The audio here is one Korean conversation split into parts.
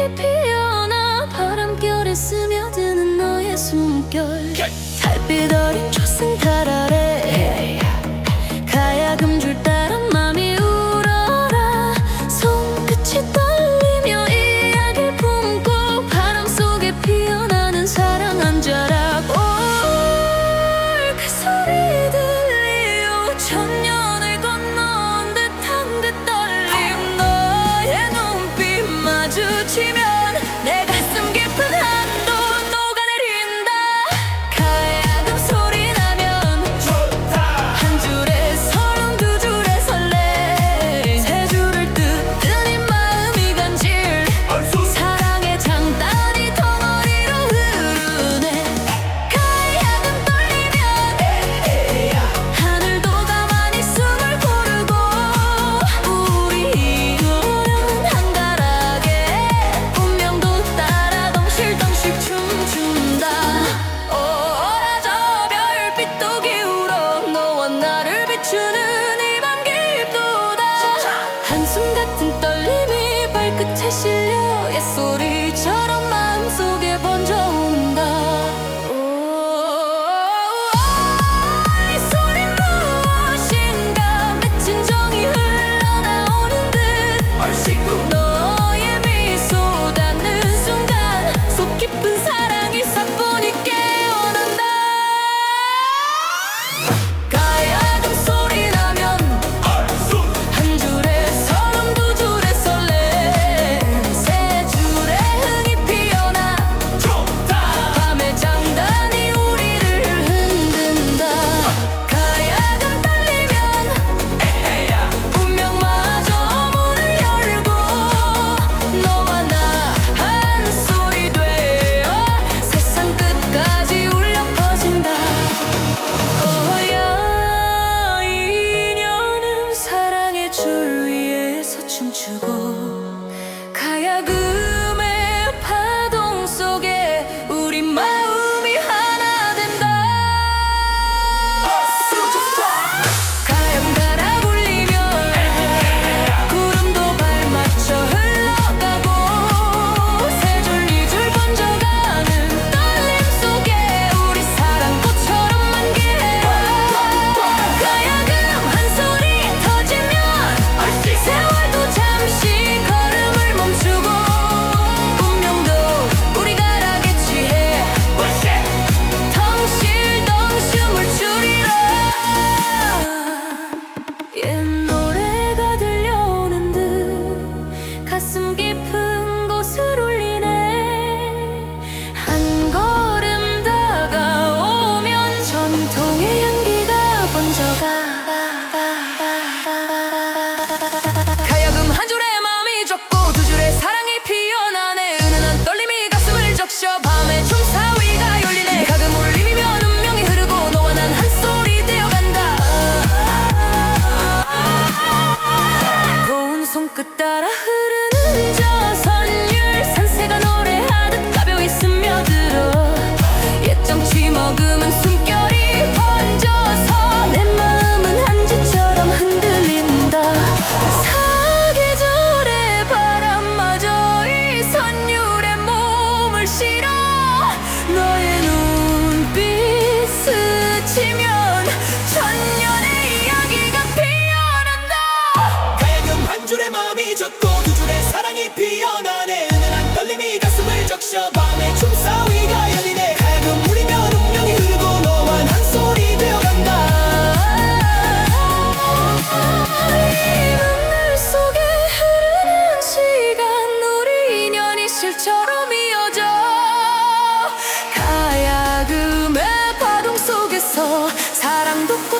깊이 피어나 바람결에 스며드는 너의 숨결. 달빛 어린 초승달 아래 가야금 줄따 each other. my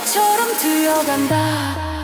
파도처럼 들려간다.